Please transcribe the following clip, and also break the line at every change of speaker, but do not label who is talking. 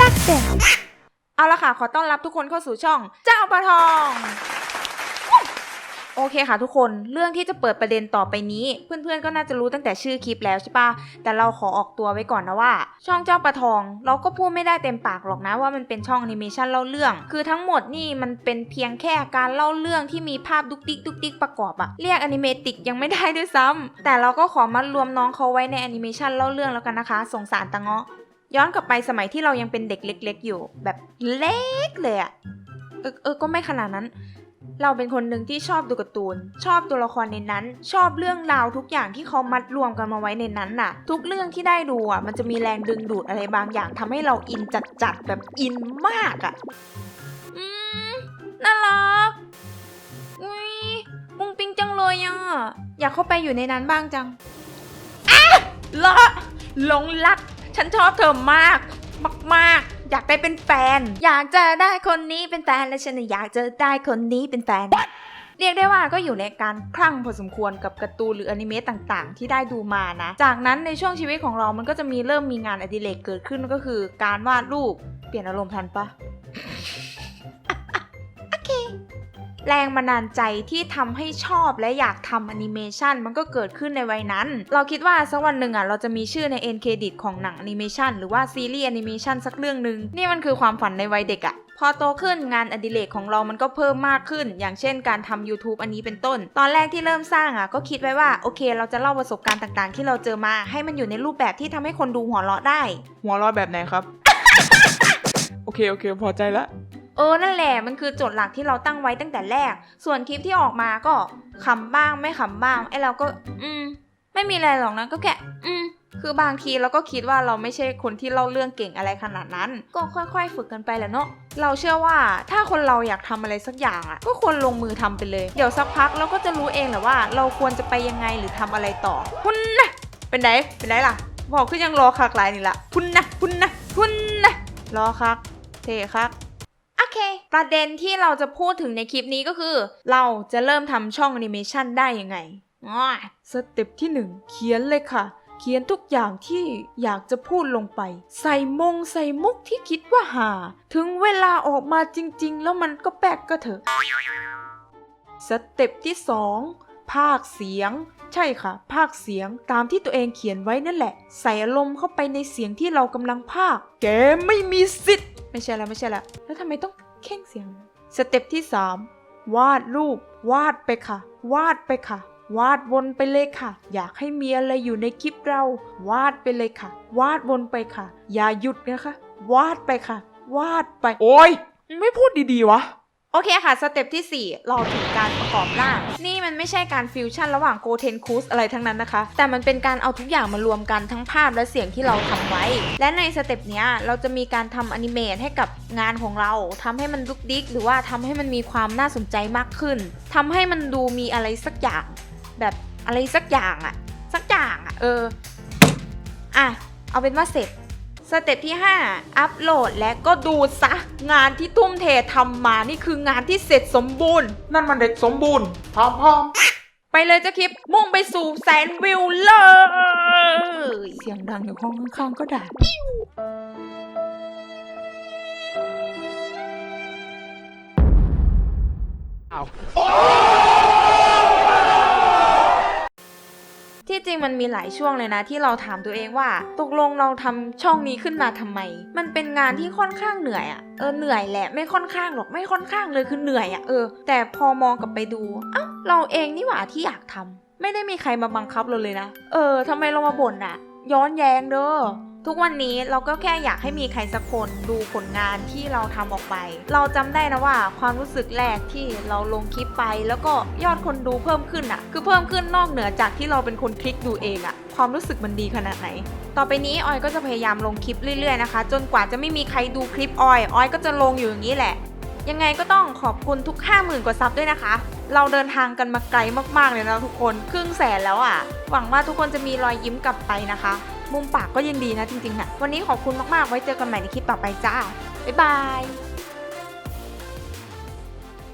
ดักเด่นเอาละค่ะ ขอต้อนรับทุกคนเข้าสู่ช่อง เจ้าปลาทอง โอเคค่ะทุกคน เรื่องที่จะเปิดประเด็นต่อไปนี้ เพื่อนๆก็น่าจะรู้ตั้งแต่ชื่อคลิปแล้วใช่ปะแต่เราขอออกตัวไว้ก่อนนะว่า ช่องเจ้าปลาทอง เราก็พูดไม่ได้เต็มปากหรอกนะว่ามันเป็นช่องแอนิเมชันเล่าเรื่อง คือทั้งหมดนี่มันเป็นเพียงแค่การเล่าเรื่องที่มีภาพดุกดิกดุกดิกประกอบอะเรียกอนิเมติกยังไม่ได้ด้วยซ้ำแต่เราก็ขอมัดรวมน้องเขาไว้ในแอนิเมชันเล่าเรื่องแล้วกันนะคะ สงสารตะเงาะ ย้อนกลับไปสมัยที่เรายังเป็นเด็กเล็ก ๆ อยู่ แบบเล็กเลยอะเออเออก็ไม่ขนาดนั้น เราเป็นคนหนึ่งที่ชอบดูการ์ตูน ชอบตัวละครในนั้น ชอบเรื่องราวทุกอย่างที่เขามัดรวมกันมาไว้ในนั้นน่ะ ทุกเรื่องที่ได้ดูอะมันจะมีแรงดึงดูดอะไรบางอย่างทำให้เราอินจัดๆแบบอินมากอะอืมน่ารักอุ้ยปุงปิงจังเลยอะอยากเข้าไปอยู่ในนั้นบ้างจังอะเลาะหลงรัก ฉันชอบเธอมากมากๆ อยากได้เป็นแฟน อยากจะได้คนนี้เป็นแฟนและฉันอยากจะได้คนนี้เป็นแฟน เรียกได้ว่าก็อยู่ในการคลั่งพอสมควรกับการ์ตูนหรืออนิเมะต่างๆ ที่ได้ดูมานะ จากนั้นในช่วงชีวิตของเรามันก็จะมีเริ่มมีงานอดิเรกเกิดขึ้นก็คือ การวาดรูปเปลี่ยนอารมณ์ทันปะ แรงบันดาลใจที่ทำให้ชอบและอยากทำแอนิเมชันมันก็เกิดขึ้นในวัยนั้น เราคิดว่าสักวันหนึ่งอะเราจะมีชื่อในเอ็นเครดิตของหนังแอนิเมชันหรือว่าซีรีส์แอนิเมชันสักเรื่องหนึ่งนี่มันคือความฝันในวัยเด็กอะพอโตขึ้นงานอดิเรกของเรามันก็เพิ่มมากขึ้น อย่างเช่นการทำ YouTube อันนี้เป็นต้น ตอนแรกที่เริ่มสร้างอะก็คิดไว้ว่าโอเค เราจะเล่าประสบการณ์ต่างๆ ที่เราเจอมาให้มันอยู่ในรูปแบบที่ทำให้คนดูหัวเราะได้
หัวเร้อแบบไหนครับ โอเคโอเค พอใจละ
เออนั่นแหละมันคือโจทย์หลักที่เราตั้งไว้ตั้งแต่แรก ส่วนคลิปที่ออกมาก็ขำบ้างไม่ขำบ้างไอ้เราก็ อืม ไม่มีอะไรหรอกนะก็แค่อืมคือบางทีเราก็คิดว่าเราไม่ใช่คนที่เล่าเรื่องเก่งอะไรขนาดนั้น ก็ค่อยๆ ฝึกกันไปแหละเนาะเราเชื่อว่าถ้าคนเราอยากทำอะไรสักอย่างอะก็ควรลงมือทำไปเลย เดี๋ยวสักพักเราก็จะรู้เองแหละว่า เราควรจะไปยังไงหรือทำอะไรต่อพุ่นะเป็นไงเป็นไงล่ะ บอกคือยังรอคักหลายนี่ละพุ่นะพุ่นะพุ่นะรอคักเทคัก เค ประเด็นที่เราจะพูดถึงในคลิปนี้ก็คือ เราจะเริ่มทำช่องแอนิเมชันได้ยังไงอ้อยสเต็ปที่หนึ่งเขียนเลยค่ะ เขียนทุกอย่างที่อยากจะพูดลงไป ใส่มงใส่มุกที่คิดว่าหา ถึงเวลาออกมาจริง ๆ แล้วมันก็แปลกก็เถอะ สเต็ปที่สองภาคเสียง ใช่ค่ะ ภาคเสียงตามที่ตัวเองเขียนไว้นั่นแหละ ใส่อารมณ์เข้าไปในเสียงที่เรากำลังภาค แกไม่มีสิทธิ์ ไม่ใช่แล้วไม่ใช่แล้วแล้วทำไมต้อง เข่งเสียง สเต็ปที่สามวาดรูป วาดไปค่ะ วาดไปค่ะ วาดวนไปเลยค่ะ อยากให้มีอะไรอยู่ในคลิปเรา วาดไปเลยค่ะ วาดวนไปค่ะ อย่าหยุดนะคะ วาดไปค่ะ วาดไป
โอ้ยไม่พูดดีๆวะ
โอเคค่ะ สเต็ปที่ 4 เราถึงการประกอบร่าง นี่มันไม่ใช่การฟิวชั่นระหว่างโกเทนคูสอะไรทั้งนั้นนะคะ แต่มันเป็นการเอาทุกอย่างมารวมกันทั้งภาพและเสียงที่เราทำไว้ และในสเต็ปเนี้ยเราจะมีการทำอนิเมตให้กับงานของเราทำให้มันดุกดิกหรือว่าทำให้มันมีความน่าสนใจมากขึ้นทำให้มันดูมีอะไรสักอย่าง แบบอะไรสักอย่างอะสักอย่างอะเอออะเอาเป็นว่าเสร็จ สเต็ปที่ 5 อัปโหลดและก็ดูซะ งานที่ทุ่มเททำมานี่คืองานที่เสร็จสมบูรณ์
นั่นมันเด็กสมบูรณ์พร้อมพร้อม
ไปเลยเจ้าคลิป มุ่งไปสู่แสนวิวเลย เสียงดังอยู่ห้องข้างๆก็ได้
อ้าว
ที่จ ริงมันมีหลายช่วงเลยนะที่เราถามตัวเองว่า ตกลงเราทำช่องนี้ขึ้นมาทำไม มันเป็นงานที่ค่อนข้างเหนื่อยอะเออเหนื่อยแหละไม่ค่อนข้างหรอกไม่ค่อนข้างเลยคือเหนื่อยอะเออ แต่พอมองกลับไปดูเอ้าเราเองนี่หว่าที่อยากทำไม่ได้มีใครมาบังคับเราเลยนะ เออทำไมเรามาบ่นอะย้อนแย้งเด้อ ทุกวันนี้เราก็แค่อยากให้มีใครสักคนดูผลงานที่เราทำออกไป เราจำได้นะว่าความรู้สึกแรกที่เราลงคลิปไป แล้วก็ยอดคนดูเพิ่มขึ้นอะคือเพิ่มขึ้นนอกเหนือจากที่เราเป็นคนคลิกดูเองอะ ความรู้สึกมันดีขนาดไหน ต่อไปนี้ออยก็จะพยายามลงคลิปเรื่อยๆนะคะ จนกว่าจะไม่มีใครดูคลิปออยออยก็จะลงอยู่อย่างนี้แหละ ยังไงก็ต้องขอบคุณทุก 50,000 กว่าซับด้วยนะคะ เราเดินทางกันมาไกลมากๆเลยนะทุกคน ครึ่งแสนแล้วอะ่ะ หวังว่าทุกคนจะมีรอยยิ้มกลับไปนะคะ มุมปากก็ยังดีนะจริงๆนะวันนี้ขอบคุณมากๆ ไว้เจอกันใหม่ในคลิปต่อไปจ้าบ๊ายบาย